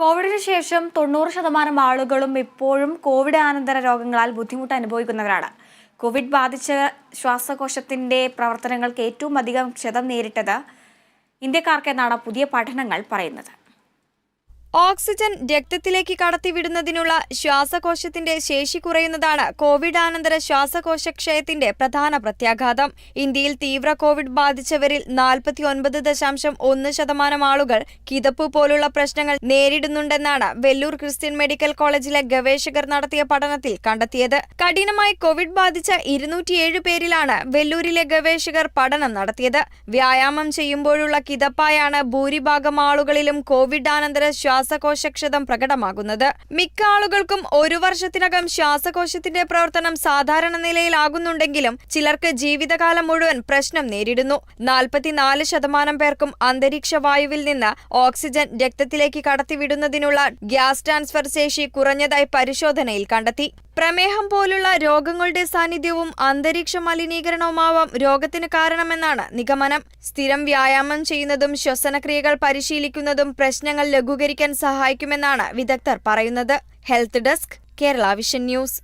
കോവിഡിന് ശേഷം തൊണ്ണൂറ് ശതമാനം ആളുകളും ഇപ്പോഴും കോവിഡ് ആനന്തര രോഗങ്ങളാൽ ബുദ്ധിമുട്ട് അനുഭവിക്കുന്നവരാണ്. കോവിഡ് ബാധിച്ച ശ്വാസകോശത്തിന്റെ പ്രവർത്തനങ്ങൾക്ക് ഏറ്റവും അധികം ക്ഷതം നേരിട്ടത് ഇന്ത്യക്കാർക്കെന്നാണ് പുതിയ പഠനങ്ങൾ പറയുന്നത്. ഓക്സിജൻ രക്തത്തിലേക്ക് കടത്തിവിടുന്നതിനുള്ള ശ്വാസകോശത്തിന്റെ ശേഷി കുറയുന്നതാണ് കോവിഡാനന്തര ശ്വാസകോശക്ഷയത്തിന്റെ പ്രധാന പ്രത്യാഘാതം. ഇന്ത്യയിൽ തീവ്ര കോവിഡ് ബാധിച്ചവരിൽ നാൽപ്പത്തിയൊൻപത് ദശാംശം ഒന്ന് ശതമാനം ആളുകൾ കിതപ്പ് പോലുള്ള പ്രശ്നങ്ങൾ നേരിടുന്നുണ്ടെന്നാണ് വെല്ലൂർ ക്രിസ്ത്യൻ മെഡിക്കൽ കോളേജിലെ ഗവേഷകർ നടത്തിയ പഠനത്തിൽ കണ്ടെത്തിയത്. കഠിനമായി കോവിഡ് ബാധിച്ച ഇരുന്നൂറ്റിയേഴ് പേരിലാണ് വെല്ലൂരിലെ ഗവേഷകർ പഠനം നടത്തിയത്. വ്യായാമം ചെയ്യുമ്പോഴുള്ള കിതപ്പായാണ് ഭൂരിഭാഗം ആളുകളിലും കോവിഡാനന്തര ശ്വാസകോശക്ഷതം പ്രകടമാകുന്നത്. മിക്ക ആളുകൾക്കും ഒരു വർഷത്തിനകം ശ്വാസകോശത്തിന്റെ പ്രവർത്തനം സാധാരണ നിലയിലാകുന്നുണ്ടെങ്കിലും ചിലർക്ക് ജീവിതകാലം മുഴുവൻ പ്രശ്നം നേരിടുന്നു. നാൽപ്പത്തിനാല് ശതമാനം പേർക്കും അന്തരീക്ഷ വായുവിൽ നിന്ന് ഓക്സിജൻ രക്തത്തിലേക്ക് കടത്തിവിടുന്നതിനുള്ള ഗ്യാസ് ട്രാൻസ്ഫർ ശേഷി കുറഞ്ഞതായി പരിശോധനയിൽ കണ്ടെത്തി. പ്രമേഹം പോലുള്ള രോഗങ്ങളുടെ സാന്നിധ്യവും അന്തരീക്ഷ മലിനീകരണവുമാവാം രോഗത്തിന് കാരണമെന്നാണ് നിഗമനം. സ്ഥിരം വ്യായാമം ചെയ്യുന്നതും ശ്വസനക്രിയകൾ പരിശീലിക്കുന്നതും പ്രശ്നങ്ങൾ ലഘൂകരിക്കാൻ സഹായിക്കുമെന്നാണ് വിദഗ്ധർ പറയുന്നത്. Health desk Kerala vision news.